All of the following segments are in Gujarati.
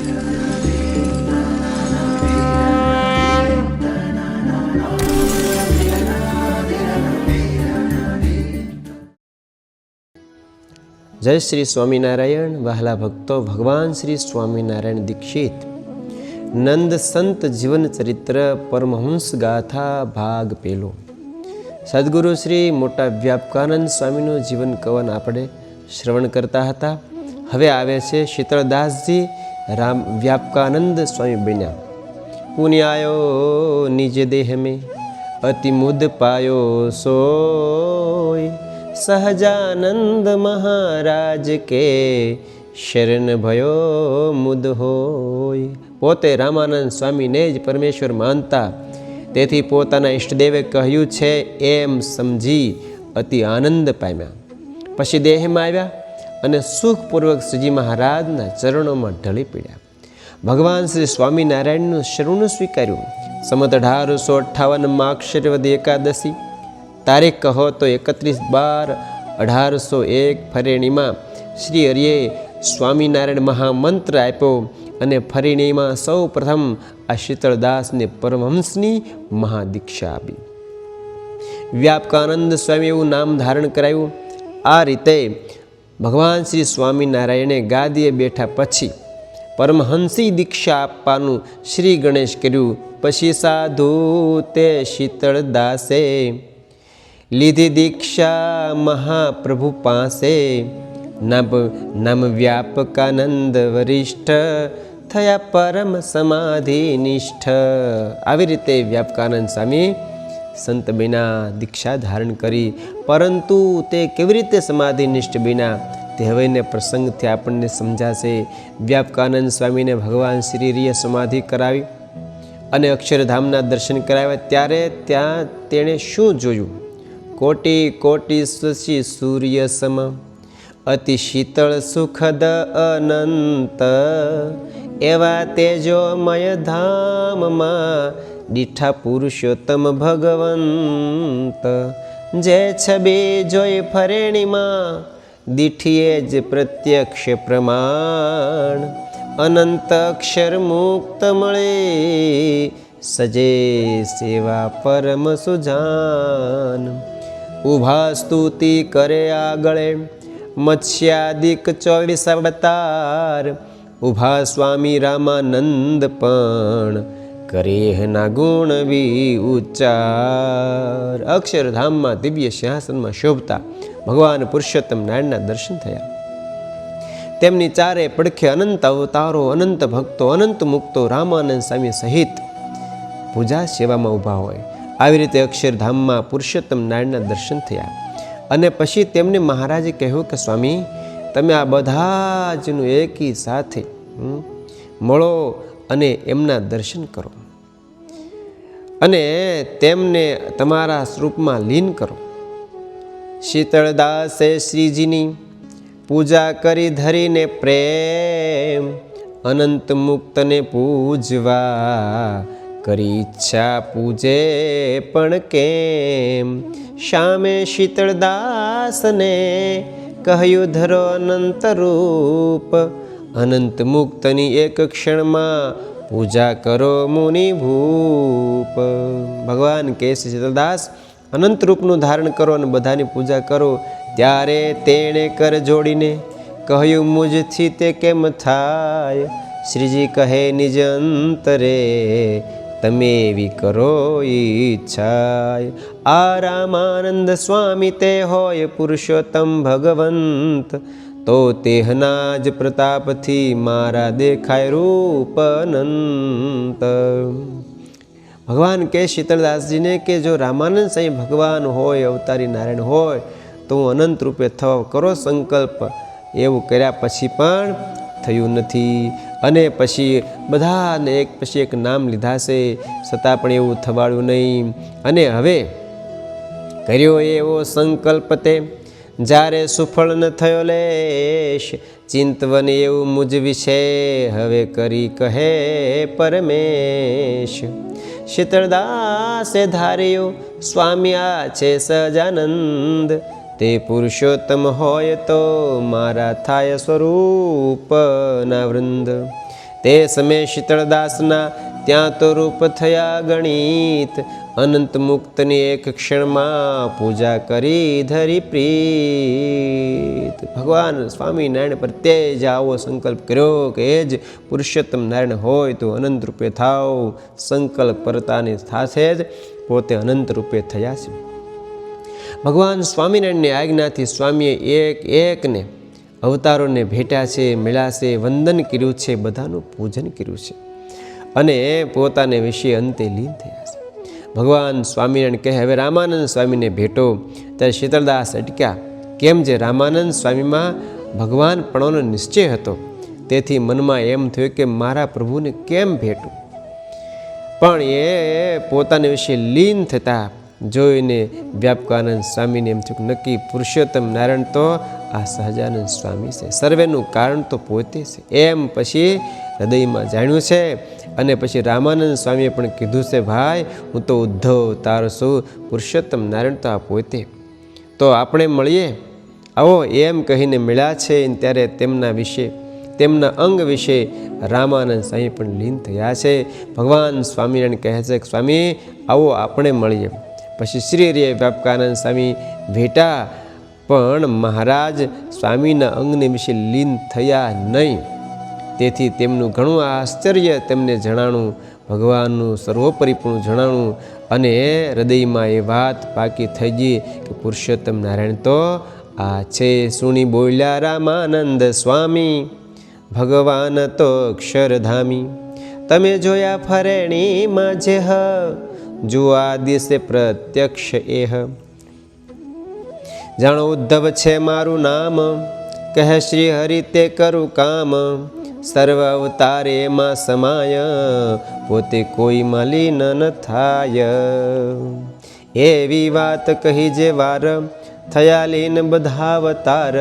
જય શ્રી સ્વામિનારાયણ, વહાલા ભક્તો, ભગવાન શ્રી સ્વામિનારાયણ દીક્ષિત. નંદ સંત જીવન ચરિત્ર પરમહંસ ગાથા ભાગ પેલો. સદગુરુ શ્રી મોટા વ્યાપકાનંદ સ્વામીનું જીવન કવન આપણે શ્રવણ કરતા હતા. હવે આવે છે શીતળદાસજી રામ વ્યાપકાનંદ સ્વામી બન્યા પુણ્યાયો નિજ દેહ મેં અતિ મુદ પાયો સોય સહજાનંદ મહારાજ કે શરણ ભયો મુદ હોય પોતે રામાનંદ સ્વામીને જ પરમેશ્વર માનતા તેથી પોતાના ઈષ્ટદેવે કહ્યું છે, એમ સમજી અતિ આનંદ પામ્યા. પછી દેહમાં આવ્યા અને સુખપૂર્વક શ્રીજી મહારાજના ચરણોમાં ઢળી પડ્યા. ભગવાન શ્રી સ્વામિનારાયણનું શરણું સ્વીકાર્યું. સમત અઢારસો અઠ્ઠાવનમાં અક્ષરવદ એકાદશી. તારીખ કહો તો એકત્રીસ બાર અઢારસો એક ફરેણીમાં શ્રી હરિએ સ્વામિનારાયણ મહામંત્ર આપ્યો અને ફરિણીમાં સૌ પ્રથમ આ શીતળદાસને પરમહંસની મહાદીક્ષા આપી. વ્યાપકાનંદ સ્વામી એવું નામ ધારણ કરાયું. આ રીતે ભગવાન શ્રી સ્વામિનારાયણે ગાદીએ બેઠા પછી પરમહંસી દીક્ષા આપવાનું શ્રી ગણેશ કર્યું. પછી સાધુ તે શીતળ દાસે લીધી દીક્ષા મહાપ્રભુ પાસે. નબ નમ વ્યાપકાનંદ વરિષ્ઠ થયા પરમ સમાધિ નિષ્ઠ. આવી રીતે વ્યાપકાનંદ સ્વામી સંત બિના દીક્ષા ધારણ કરી, પરંતુ તે કેવી રીતે સમાધિ નિષ્ઠ બિના હવેને પ્રસંગથી આપણને સમજાશે. વ્યાપકાનંદ સ્વામીને ભગવાન શ્રીરીએ સમાધિ કરાવી અને અક્ષરધામના દર્શન કરાવ્યા. ત્યારે ત્યાં તેણે શું જોયું? કોટી કોટી શશી સૂર્ય સમ, અતિ શીતળ સુખદ અનંત, એવા તેજોમય ધામમાં દીઠા પુરુષોત્તમ ભગવંત. જે છબે જોઈ ફરેણીમાં, દીઠીએ જ પ્રત્યક્ષ પ્રમાણ. અનંત અક્ષર મુક્ત મળે, સજે સેવા પરમ સુજાન. ઊભા સ્તુતિ કરે આગળે, મત્સ્યાદિક ચોવીસ અવતાર. ઊભા સ્વામી રામાનંદ પણ કરેહના ગુણ વી ઉચ્ચાર. અક્ષરધામમાં દિવ્ય સિંહાસનમાં શોભતા ભગવાન પુરુષોત્તમ નારાયણના દર્શન થયા. તેમની ચારે પડખે અનંત અવતારો, અનંત ભક્તો, અનંત મુક્તો રામાનંદ સ્વામી સહિત પૂજા સેવામાં ઊભા હોય. આવી રીતે અક્ષરધામમાં પુરુષોત્તમ નારાયણના દર્શન થયા. અને પછી તેમને મહારાજે કહ્યું કે, સ્વામી, તમે આ બધા જનું એકી સાથે મળો અને એમના દર્શન કરો. અને તેમને તમારા સ્વરૂપમાં લીન કરો. શીતળદાસે શ્રીજીની પૂજા કરી ધરીને પ્રેમ અનંત મુક્તને પૂજવા કરી ઈચ્છા પૂજે પણ કેમ? શામે શીતળદાસને કહ્યું, ધરો અનંત રૂપ અનંત મુક્તની એક ક્ષણમાં પૂજા કરો મુનિ ભૂપ. ભગવાન કહે છે શીતળદાસ અનંત રૂપનું ધારણ કરો અને બધાની પૂજા કરો. ત્યારે તેણે કર જોડીને કહ્યું, મુજથી તે કેમ થાય? શ્રીજી કહે નિજ અંતરે તમે એવી કરો ઈચ્છાય. આ રામાનંદ સ્વામી તે હોય પુરુષોત્તમ ભગવંત. તો તેહના જ પ્રતાપથી મારા દેખાય રૂપ અનંત ભગવાન કે શીતળદાસજીને કે જો રામાનંદ સાંઈ ભગવાન હોય, અવતારી નારાયણ હોય, તો હું અનંત રૂપે થવા કરો સંકલ્પ. એવું કર્યા પછી પણ થયું નથી. અને પછી બધાને એક પછી એક નામ લીધા છે. છતાં પણ એવું થવાળ્યું નહીં. અને હવે કર્યો એવો સંકલ્પ તે. જ્યારે સુફળ ન થયો લેશ, ચિંતવન એવું મુજ વિશે હવે કરી કહે પરમેશ. શીતળદાસે ધાર્યું, સ્વામી આ છે સજાનંદ, તે પુરુષોત્તમ હોય તો મારા થાય સ્વરૂપના વૃંદ તે સમયે શીતળદાસના ત્યાં તો રૂપ થયા ગણિત અનંત મુક્તની એક ક્ષણમાં પૂજા કરી ધરી પ્રીત. ભગવાન સ્વામિનારાયણ પ્રત્યે જ આવો સંકલ્પ કર્યો કે એ જ પુરુષોત્તમ નારાયણ હોય તો અનંત રૂપે થાવ. સંકલ્પ પરતાની સાથે જ પોતે અનંત રૂપે થયા છે. ભગવાન સ્વામિનારાયણની આજ્ઞાથી સ્વામીએ એક એકને અવતારોને ભેટ્યા છે, મળ્યા છે, વંદન કર્યું છે, બધાનું પૂજન કર્યું છે. અને પોતાને વિશે અંતે લીન થયા છે. ભગવાન સ્વામિનારાયણ કહે, હવે રામાનંદ સ્વામીને ભેટો. ત્યારે શીતળદાસ અટક્યા, કેમ જે રામાનંદ સ્વામીમાં ભગવાન પણોનો નિશ્ચય હતો, તેથી મનમાં એમ થયું કે મારા પ્રભુને કેમ ભેટું? પણ એ પોતાના વિશે લીન થતા જોઈને વ્યાપકાનંદ સ્વામીને એમ થયું નક્કી પુરુષોત્તમ નારાયણ તો આ સહજાનંદ સ્વામી છે. સર્વેનું કારણ તો પોતે છે. એમ પછી હૃદયમાં જાણ્યું છે અને પછી રામાનંદ સ્વામીએ પણ કીધું છે, ભાઈ, હું તો ઉદ્ધવ, તારો છું પુરુષોત્તમ નારાયણ તો આ પોતે તો. આપણે મળીએ? આવો એમ કહીને મળ્યા છે ત્યારે તેમના વિશે, તેમના અંગ વિશે રામાનંદ સ્વામી પણ લીન થયા છે. ભગવાન સ્વામિનારાયણ કહે છે કે સ્વામી, આવો આપણે મળીએ. પછી શ્રી રે વ્યાપકાનંદ સ્વામી, ભેટા, પણ મહારાજ સ્વામીના અંગને વિશે લીન થયા નહીં. તેથી તેમનું ઘણું આશ્ચર્ય તેમને જણાણું, ભગવાનનું સર્વોપરીપણું જણાણું અને હૃદયમાં એ વાત પાકી થઈ ગઈ કે પુરુષોત્તમ નારાયણ તો આ છે સુણી બોલ્યા રામાનંદ સ્વામી, ભગવાન તો અક્ષરધામી. તમે જોયા ફરેણીમાં જે હ, જુઆ દિશે પ્રત્યક્ષ એહ જાણો ઉદ્ધવ છે મારું નામ, કહે શ્રી હરિ તે કરું કામ. સર્વ અવતારે માં સમાય, પોતે કોઈ મલિન ન થાય. એવી વાત કહી જે વાર થયા લીન બધા અવતાર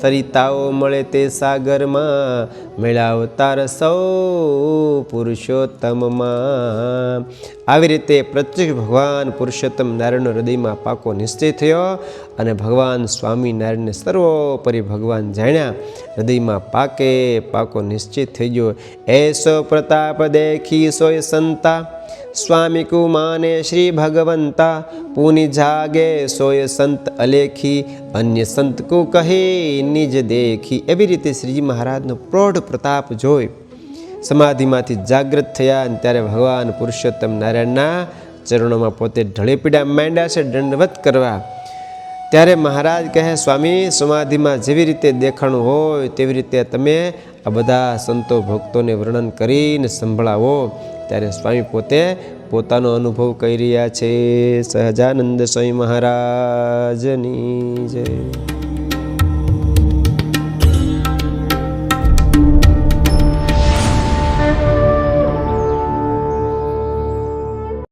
સરિતાઓ મળે તે સાગરમાં, મેળાવતાર સૌ પુરુષોત્તમમાં. આવી રીતે પ્રત્યક્ષ ભગવાન પુરુષોત્તમ નારાયણનો હૃદયમાં પાકો નિશ્ચય થયો અને ભગવાન સ્વામિનારાયણને સર્વોપરી ભગવાન જાણ્યા. હૃદયમાં પાકે પાકો નિશ્ચિત થઈ ગયો. એસો પ્રતાપ દેખી સોય સંતા. સ્વામી કુમાને શ્રી ભગવંતા પૂની જાગે સોય સંત અલેખી, અન્ય સંત કુ કહે, નિજ દેખી. એવી રીતે શ્રીજી મહારાજનો પ્રૌઢ પ્રતાપ જોઈ સમાધિમાંથી જાગૃત થયા અને ત્યારે ભગવાન પુરુષોત્તમ નારાયણના ચરણોમાં પોતે ઢળેપીડા માંડ્યા છે, દંડવત કરવા. ત્યારે મહારાજ કહે, સ્વામી, સમાધિમાં જેવી રીતે દેખાણું હોય, તેવી રીતે તમે આ બધા સંતો ભક્તોને વર્ણન કરીને સંભળાવો. ત્યારે સ્વામી પોતે પોતાનો અનુભવ કહી રહ્યા છે. સહજાનંદ સ્વામી મહારાજની જય.